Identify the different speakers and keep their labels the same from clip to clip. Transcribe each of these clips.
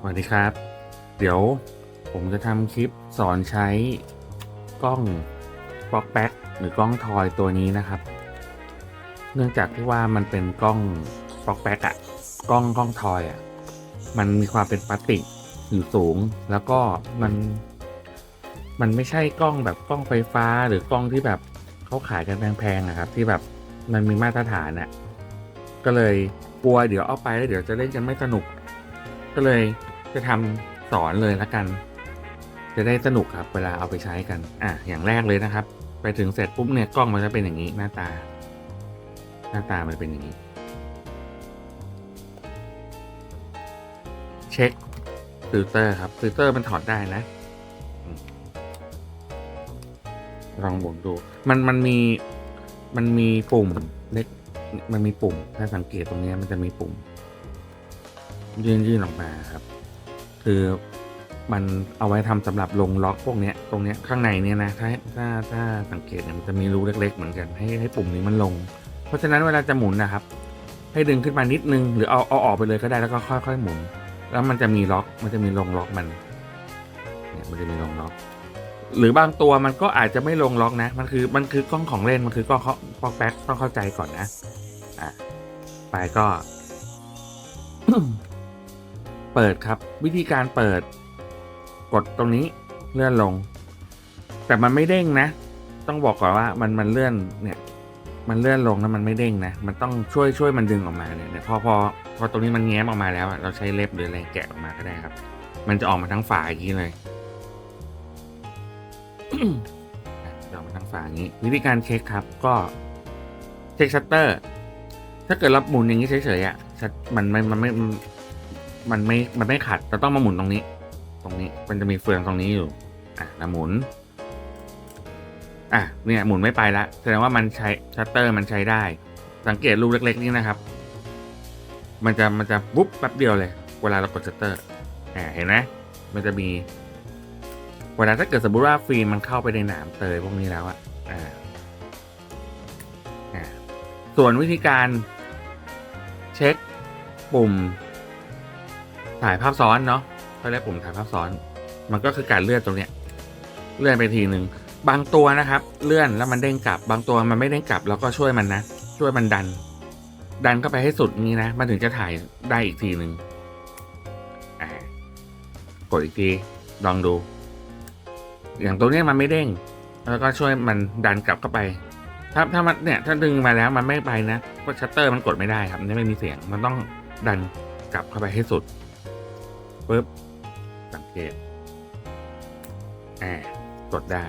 Speaker 1: สวัสดีครับ เดี๋ยวผมจะทำคลิปสอนใช้กล้องฟอกแบ็กหรือกล้องทอยตัวนี้นะครับ เนื่องจากที่ว่ามันเป็นกล้องฟอกแบ็กอะกล้องกล้องทอยอะมันมีความเป็นพลาสติกอยู่สูง แล้วก็มัน มันไม่ใช่กล้องแบบกล้องไฟฟ้าหรือกล้องที่แบบเขาขายกันแพงๆนะครับ ที่แบบมันมีมาตรฐานอะก็เลยกลัวเดี๋ยวเอาไปแล้วเดี๋ยวจะเล่นกันไม่สนุก ก็เลยจะทำสอนเลยละกัน จะได้สนุกครับเวลาเอาไปใช้กัน อะอย่างแรกเลยนะครับ ไปถึงเสร็จปุ๊บเนี่ยกล้องมันจะเป็นอย่างนี้หน้าตา หน้าตามันเป็นอย่างนี้ เช็คฟิลเตอร์ครับฟิลเตอร์มันถอดได้นะลองหมุนดู มันมันมีมันมีปุ่มเล็ก มันมีปุ่ม ถ้าสังเกตตรงนี้มันจะมีปุ่ม ยื่นยื่นออกมาครับ คือมันเอาไว้ทำสำหรับลงล็อกพวกเนี้ยตรงเนี้ยข้างในเนี้ยนะถ้าถ้าถ้าสังเกตเนี่ยมันจะมีรูเล็ก ๆ เหมือนกันให้ให้ปุ่มนี้มันลง เพราะฉะนั้นเวลาจะหมุนนะครับ ให้ดึงขึ้นมานิดนึงหรือเอาเอาออกไปเลยก็ได้แล้วก็ค่อย ๆ หมุน แล้วมันจะมีล็อกมันจะมีลงล็อกมันเนี่ยมันจะมีลงล็อก หรือบางตัวมันก็อาจจะไม่ลงล็อกนะ มันคือมันคือกล้องของเล่นมันคือกล้องเขาปอกแป๊กต้องเข้าใจก่อนนะอะไปก็ เปิดครับ วิธีการเปิด กดตรงนี้เลื่อนลง แต่มันไม่เด้งนะ ต้องบอกก่อนว่ามันมันเลื่อนเนี่ยมันเลื่อนลงแล้วมันไม่เด้งนะ มันต้องช่วยช่วยมันดึงออกมาเนี่ยพอพอพอตรงนี้มันแง้มออกมาแล้วเราใช้เล็บหรืออะไรแกะออกมาก็ได้ครับ มันจะออกมาทั้งฝาอย่างนี้เลยออกมาทั้งฝาอย่างนี้ วิธีการเช็คครับ ก็เช็คชัตเตอร์ ถ้าเกิดเราหมุนอย่างนี้เฉยๆอะชัตมันมันไม่ มันไม่ มันไม่ขัด เราต้องมาหมุนตรงนี้ ตรงนี้ มันจะมีเฟืองตรงนี้อยู่ อะแล้วหมุน อะ เนี่ย หมุนไม่ไปละ แสดงว่ามันใช้ชัตเตอร์มันใช้ได้ สังเกตรูเล็ก ๆ นี่นะครับ มันจะ มันจะปุ๊บแป๊บเดียวเลย เวลาเรากดชัตเตอร์ อ่า เห็นไหมมันจะมี เวลาถ้าเกิดสมมติว่าฟิล์มมันเข้าไปในหนามเตยพวกนี้แล้วอะอ่าอ่าส่วนวิธีการเช็คปุ่ม ถ่ายภาพซ้อนเนาะเขาเรียกปุ่มถ่ายภาพซ้อน มันก็คือการเลื่อนตรงเนี้ย เลื่อนไปทีหนึ่งบางตัวนะครับ เลื่อนแล้วมันเด้งกลับ บางตัวมันไม่เด้งกลับแล้วก็ช่วยมันนะ ช่วยมันดัน ดันเข้าไปให้สุดนี้นะ มันถึงจะถ่ายได้อีกทีหนึ่งอ่ากดอีกที ลองดู อย่างตัวนี้มันไม่เด้ง แล้วก็ช่วยมันดันกลับเข้าไป ถ้าถ้ามันเนี่ยถ้าดึงมาแล้วมันไม่ไปนะก็ชัตเตอร์มันกดไม่ได้ครับมันไม่มีเสียง มันต้องดันกลับเข้าไปให้สุด ปุ๊บสังเกตอ่ากดได้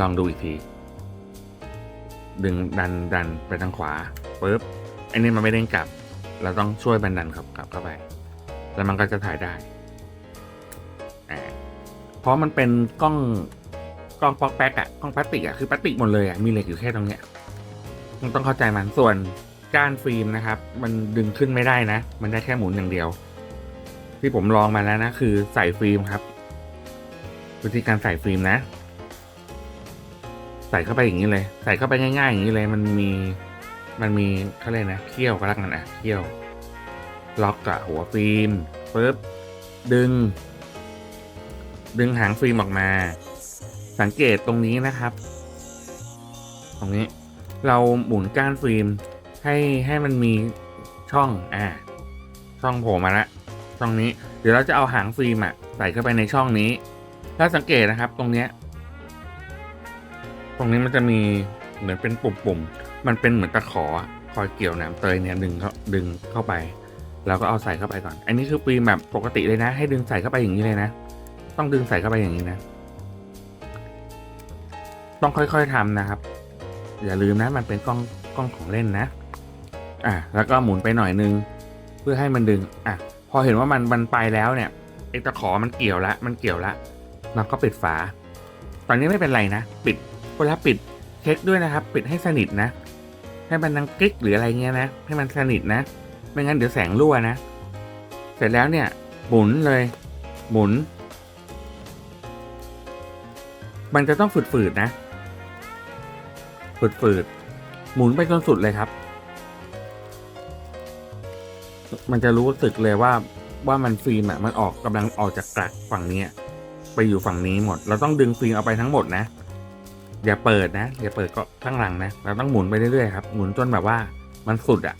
Speaker 1: ลองดูอีกที ดึงดันดันไปทางขวาปุ๊บไอ้นี่มันไม่เด้งกลับ เราต้องช่วยมันดันกลับกลับเข้าไป แล้วมันก็จะถ่ายได้อ่าเพราะมันเป็นกล้องกล้องปอกแป๊กอะกล้องพลาสติกอะคือพลาสติกหมดเลยอะมีเหล็กอยู่แค่ตรงเนี้ยต้องเข้าใจมันส่วนก้านฟิล์มนะครับ มันดึงขึ้นไม่ได้นะ มันได้แค่หมุนอย่างเดียว ที่ผมลองมาแล้วนะ คือใส่ฟิล์มครับ วิธีการใส่ฟิล์มนะ ใส่เข้าไปอย่างนี้เลย ใส่เข้าไปง่ายๆอย่างนี้เลย มันมีมันมีเขาเรียกนะเขี้ยวก็แล้วกันอะเขี้ยว ล็อกกับหัวฟิล์มปุ๊บดึง ดึงหางฟิล์มออกมา สังเกตตรงนี้นะครับ ตรงนี้ เราหมุนก้านฟิล์มให้ให้มันมีช่อง อ่า ช่องโผล่มาละ ช่องนี้ เดี๋ยวเราจะเอาหางฟิล์มอะใส่เข้าไปในช่องนี้ ถ้าสังเกตนะครับตรงเนี้ยตรงนี้มันจะมีเหมือนเป็นปุ่มๆ มันเป็นเหมือนตะขอคอยเกี่ยวหนามเตยเนี่ยดึงเข้าดึงเข้าไป แล้วก็เอาใส่เข้าไปก่อน อันนี้คือฟิล์มแบบปกติเลยนะ ให้ดึงใส่เข้าไปอย่างนี้เลยนะ ต้องดึงใส่เข้าไปอย่างนี้นะ ต้องค่อยๆทำนะครับ อย่าลืมนะมันเป็นกล้องกล้องของเล่นนะ อะแล้วก็หมุนไปหน่อยนึง เพื่อให้มันดึง อะ พอเห็นว่ามันมันไปแล้วเนี่ยไอ้ตะขอมันเกี่ยวละมันเกี่ยวละเราก็ปิดฝา ตอนนี้ไม่เป็นไรนะ ปิดเวลาปิดเช็คด้วยนะครับ ปิดให้สนิทนะ ให้มันดังกิ๊กหรืออะไรเงี้ยนะ ให้มันสนิทนะ ไม่งั้นเดี๋ยวแสงรั่วนะ เสร็จแล้วเนี่ยหมุนเลยหมุน มันจะต้องฝืดๆนะ ฝืดๆหมุนไปจนสุดเลยครับ มันจะรู้สึกเลยว่าว่ามันฟิล์มอะมันออกกำลังออกจากกลักฝั่งเนี้ยไปอยู่ฝั่งนี้หมด เราต้องดึงฟิล์มเอาไปทั้งหมดนะ อย่าเปิดนะ อย่าเปิดก็ข้างหลังนะ เราต้องหมุนไปเรื่อยๆครับ หมุนจนแบบว่ามันสุดอะ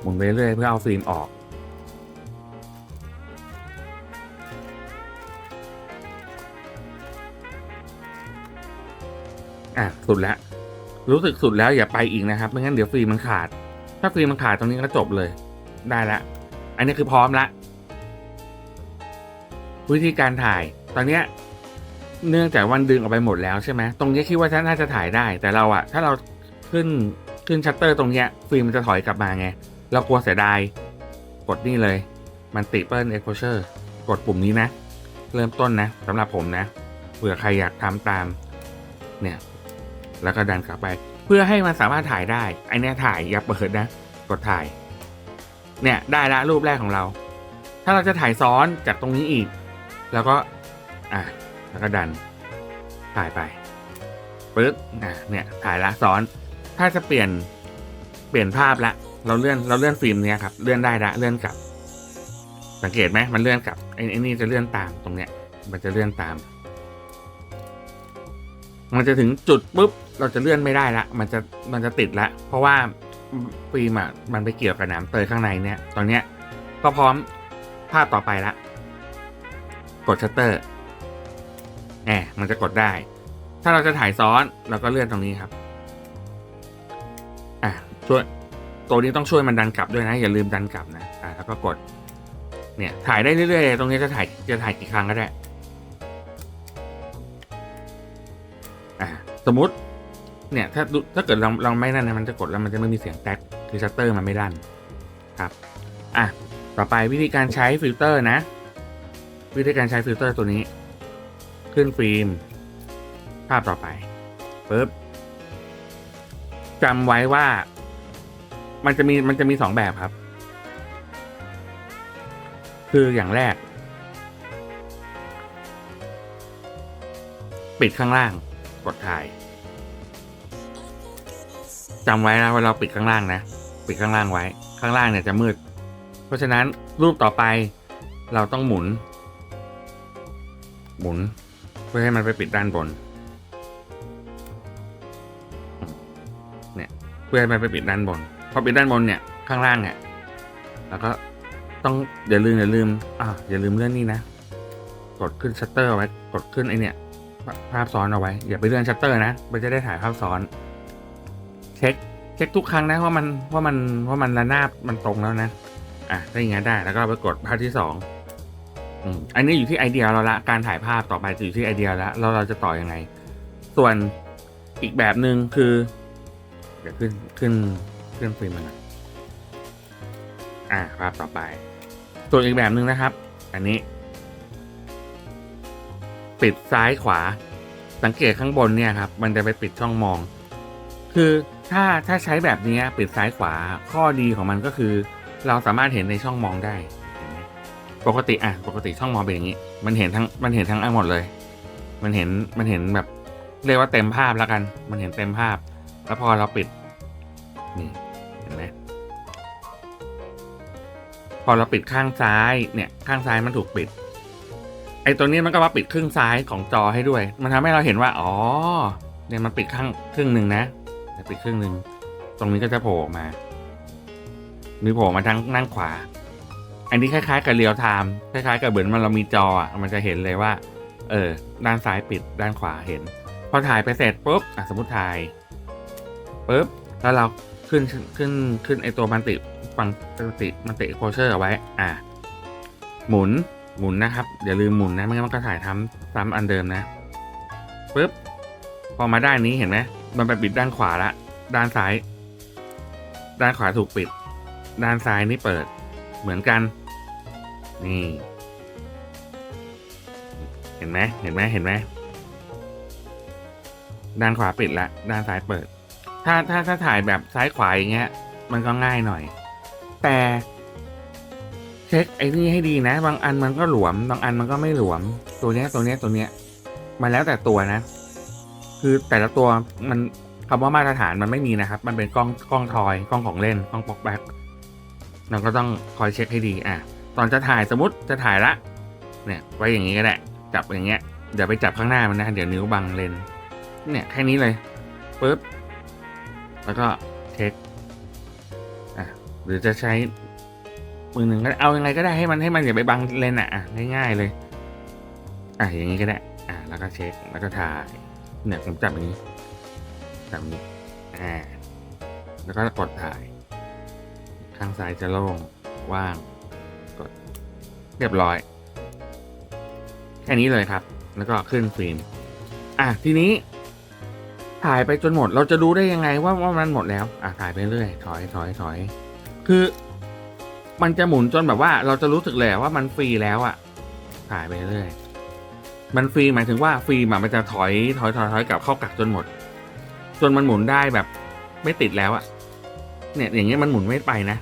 Speaker 1: หมุนไปเรื่อยๆเพื่อเอาฟิล์มออก อะ สุดแล้ว รู้สึกสุดแล้วอย่าไปอีกนะครับ ไม่งั้นเดี๋ยวฟิล์มมันขาด ถ้าฟิล์มมันขาดตรงนี้ก็จบเลย ได้ละ อันนี้คือพร้อมละ วิธีการถ่าย ตอนเนี้ยเนื่องจากวันดึงออกไปหมดแล้วใช่ไหมตรงนี้คิดว่าน่าจะถ่ายได้ แต่เราอะถ้าเราขึ้นขึ้นชัตเตอร์ตรงเนี้ยฟิล์มมันจะถอยกลับมาไง เรากลัวเสียดาย กดนี่เลยมันติเปิลเอ็กโพเชอร์กดปุ่มนี้นะ เริ่มต้นนะสำหรับผมนะเผื่อใครอยากทำตามเนี่ย แล้วก็ดันกลับไป เพื่อให้มันสามารถถ่ายได้ไอเนี้ยถ่ายอย่าเปิดนะ กดถ่าย เนี่ยได้ละรูปแรกของเรา ถ้าเราจะถ่ายซ้อนจากตรงนี้อีก แล้วก็อะแล้วก็ดันถ่ายไปปึ๊บอะเนี่ยถ่ายละซ้อน ถ้าจะเปลี่ยนเปลี่ยนภาพละ เราเลื่อนเราเลื่อนฟิล์มเนี่ยครับเลื่อนได้ละเลื่อนกลับ สังเกตไหมมันเลื่อนกลับไอ้ไอ้นี่จะเลื่อนตามตรงเนี้ย มันจะเลื่อนตาม มันจะถึงจุดปุ๊บเราจะเลื่อนไม่ได้ละ มันจะมันจะติดละ เพราะว่าฟิล์มอะมันไปเกี่ยวกับนามเตยข้างในเนี่ย ตอนเนี้ยก็พร้อมภาพต่อไปละ กดชัตเตอร์แหมมันจะกดได้ ถ้าเราจะถ่ายซ้อนเราก็เลื่อนตรงนี้ครับ อะช่วยตัวนี้ต้องช่วยมันดันกลับด้วยนะ อย่าลืมดันกลับนะ อะแล้วก็กด เนี่ยถ่ายได้เรื่อยๆ ตรงนี้จะถ่ายจะถ่ายกี่ครั้งก็ได้ สมมติ เนี่ยถ้าถ้าเกิดเราเราไม่นั่นนะมันจะกดแล้วมันจะไม่มีเสียงแท็กคือชัตเตอร์มันไม่ดันครับอะต่อไปวิธีการใช้ฟิลเตอร์นะ วิธีการใช้ฟิลเตอร์ตัวนี้ ขึ้นฟิล์ม ภาพต่อไปปึ๊บจำไว้ว่า มันจะมีมันจะมีสองแบบครับ คืออย่างแรก ปิดข้างล่าง กดถ่ายจำไว้นะว่าเราปิดข้างล่างนะ ปิดข้างล่างไว้ ข้างล่างเนี่ยจะมืด เพราะฉะนั้นรูปต่อไปเราต้องหมุน หมุน เพื่อให้มันไปปิดด้านบน เนี่ยเพื่อให้มันไปปิดด้านบนพอปิดด้านบนเนี่ยข้างล่างเนี่ยแล้วก็ต้องอย่าลืมอย่าลืมอ่าอย่าลืมเลื่อนนี่นะ กดขึ้นชัตเตอร์ไว้กดขึ้นไอเนี่ย ภาพซ้อนเอาไว้ อย่าไปเลื่อนชัตเตอร์นะมันจะได้ถ่ายภาพซ้อน เช็คเช็คทุกครั้งนะว่ามันว่ามันว่ามันระนาบมันตรงแล้วนะ อะถ้าอย่างงั้นได้แล้วก็ไปกดภาพที่สองอันนี้อยู่ที่ไอเดียเราละการถ่ายภาพต่อไปจะอยู่ที่ไอเดียล้วเราเราจะต่อยังไง ส่วนอีกแบบหนึ่งคือ เดี๋ยวขึ้นขึ้นขึ้นฟิล์มมันนะอะภาพต่อไป ส่วนอีกแบบหนึ่งนะครับ อันนี้ ปิดซ้ายขวา สังเกตข้างบนเนี่ยครับ มันจะไปปิดช่องมอง คือถ้าถ้าใช้แบบนี้ปิดซ้ายขวาข้อดีของมันก็คือ เราสามารถเห็นในช่องมองได้เห็นไหมปกติอะปกติช่องมองเป็นอย่างนี้ มันเห็นทั้งมันเห็นทั้งอันหมดเลย มันเห็นมันเห็นแบบ เรียกว่าเต็มภาพแล้วกัน มันเห็นเต็มภาพ แล้วพอเราปิดนี่เห็นไหมพอเราปิดข้างซ้ายเนี่ย ข้างซ้ายมันถูกปิด ไอ้ตัวนี้มันก็มาปิดครึ่งซ้ายของจอให้ด้วย มันทำให้เราเห็นว่า อ๋อ เนี่ยมันปิดข้างครึ่งหนึ่งนะแต่ปิดครึ่งหนึ่ง ตรงนี้ก็จะโผล่ออกมามีโผล่มาทั้งนั่งขวา อันนี้คล้ายๆกับเรียวไทม์คล้ายๆกับเหมือนมันเรามีจออะ มันจะเห็นเลยว่า เออ ด้านซ้ายปิดด้านขวาเห็น พอถ่ายไปเสร็จปุ๊บอะสมมติถ่ายปุ๊บ แล้วเราขึ้นขึ้นขึ้นไอตัวมันติฟังมันติมันติโคเชอร์เอาไว้ อะ หมุน หมุนนะครับอย่าลืมหมุนนะไม่งั้นมันก็ถ่ายทำซ้ำอันเดิมนะปุ๊บพอมาด้านนี้เห็นไหมมันไปปิดด้านขวาละ ด้านซ้าย ด้านขวาถูกปิด ด้านซ้ายนี่เปิด เหมือนกัน นี่ เห็นไหมเห็นไหมเห็นไหมด้านขวาปิดละ ด้านซ้ายเปิด ถ้าถ้าถ้าถ่ายแบบซ้ายขวาอย่างเงี้ย มันก็ง่ายหน่อย แต่ ช็คไอ้นี่ให้ดีนะ บางอันมันก็หลวม บางอันมันก็ไม่หลวม ตัวเนี้ยตัวเนี้ยตัวเนี้ย มันแล้วแต่ตัวนะ คือแต่ละตัวมันคำว่ามาตรฐานมันไม่มีนะครับ มันเป็นกล้องกล้องทอยกล้องของเล่นกล้องปอกแบ็คเราก็ต้องคอยเช็คให้ดีอะตอนจะถ่ายสมมติจะถ่ายละ เนี่ย ไว้อย่างนี้ก็ได้จับอย่างเงี้ยอย่าไปจับข้างหน้ามันนะเดี๋ยวนิ้วบังเลนเนี่ยแค่นี้เลยปึ๊บแล้วก็เช็คอะหรือจะใช้ มือหนึ่งก็เอายังไงก็ได้ให้มันให้มันอย่าไปบังเลนอะง่ายๆเลย อะอย่างนี้ก็ได้ อะแล้วก็เช็คแล้วก็ถ่ายเนี่ยผมจับอย่างนี้จับนี้อ่าแล้วก็กดถ่าย ข้างซ้ายจะโล่งว่างกดเรียบร้อยแค่นี้เลยครับ แล้วก็ขึ้นฟิล์มอะทีนี้ ถ่ายไปจนหมดเราจะรู้ได้ยังไงว่าว่ามันหมดแล้ว อะถ่ายไปเรื่อยถอยถอยถอยคือ มันจะหมุนจนแบบว่า เราจะรู้สึกเลยว่ามันฟรีแล้วอะถ่ายไปเรื่อยมันฟรีหมายถึงว่าฟิล์มอะมันจะถอยถอยถอยถอยกลับเข้ากักจนหมด จนมันหมุนได้แบบไม่ติดแล้วอะเนี่ยอย่างเงี้ยมันหมุนไม่ไปนะ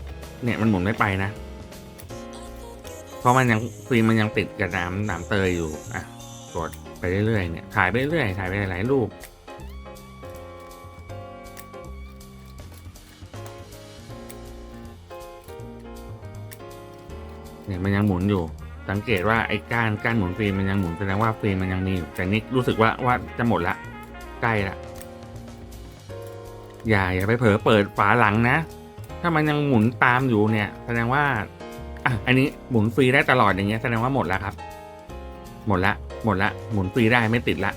Speaker 1: เนี่ยมันหมุนไม่ไปนะเพราะมันยังฟิล์มมันยังติดกับน้ำน้ำเตยอยู่ อะ กดไปเรื่อยๆเนี่ย ถ่ายไปเรื่อยถ่ายไปหลายรูป เนี่ยมันยังหมุนอยู่ สังเกตว่าไอ้ก้านก้านหมุนฟิล์มมันยังหมุนแสดงว่าฟิล์มมันยังมีอยู่แต่นี่รู้สึกว่าว่าจะหมดละใกล้ละอย่าอย่าไปเผลอเปิดฝาหลังนะ ถ้ามันยังหมุนตามอยู่เนี่ย แสดงว่าอะอันนี้หมุนฟรีได้ตลอดอย่างเงี้ยแสดงว่าหมดแล้วครับ หมดละหมดละหมุนฟรีได้ไม่ติดละ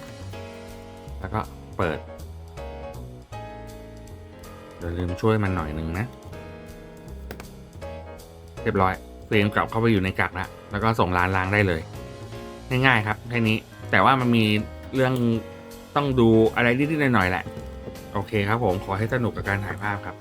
Speaker 1: แล้วก็เปิดเดี๋ยวลืมช่วยมันหน่อยหนึ่งนะ เรียบร้อย เฟรมกลับเข้าไปอยู่ในกักแล้วแล้วก็ส่งร้านล้างได้เลย ง่ายๆครับแค่นี้แต่ว่ามันมีเรื่องต้องดูอะไรนิดๆหน่อยๆแหละ โอเคครับผมขอให้สนุกกับการถ่ายภาพครับ